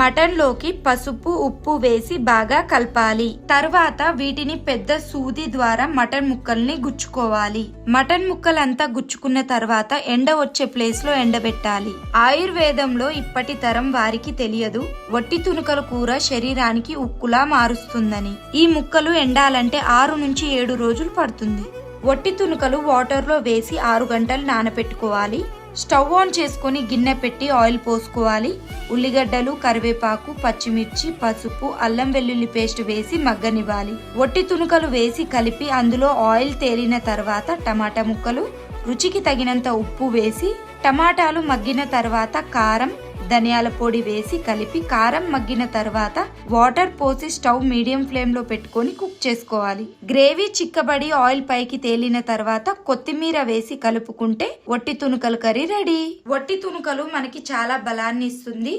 మటన్లోకి పసుపు ఉప్పు వేసి బాగా కలపాలి. తర్వాత వీటిని పెద్ద సూది ద్వారా మటన్ ముక్కల్ని గుచ్చుకోవాలి. మటన్ ముక్కలంతా గుచ్చుకున్న తర్వాత ఎండ వచ్చే ప్లేస్లో ఎండబెట్టాలి. ఆయుర్వేదంలో ఇప్పటి తరం వారికి తెలియదు వట్టి తునుకల కూర శరీరానికి ఉక్కులా మారుస్తుందని. ఈ ముక్కలు ఎండాలంటే ఆరు నుంచి ఏడు రోజులు పడుతుంది. వట్టి తునుకలు వాటర్లో వేసి ఆరు గంటలు నానబెట్టుకోవాలి. స్టవ్ ఆన్ చేసుకొని గిన్నె పెట్టి ఆయిల్ పోసుకోవాలి. ఉల్లిగడ్డలు కరివేపాకు పచ్చిమిర్చి పసుపు అల్లం వెల్లుల్లి పేస్ట్ వేసి మగ్గనివ్వాలి. వట్టి తునుకలు వేసి కలిపి అందులో ఆయిల్ తేలిన తర్వాత టమాటా ముక్కలు రుచికి తగినంత ఉప్పు వేసి టమాటాలు మగ్గిన తర్వాత కారం ధనియాల పొడి వేసి కలిపి కారం మగ్గిన తర్వాత వాటర్ పోసి స్టవ్ మీడియం ఫ్లేమ్లో పెట్టుకొని కుక్ చేసుకోవాలి. గ్రేవీ చిక్కబడి ఆయిల్ పైకి తేలిన తర్వాత కొత్తిమీర వేసి కలుపుకుంటే వట్టి తునుకలు కర్రీ రెడీ. వట్టి తునుకలు మనకి చాలా బలాన్ని ఇస్తుంది.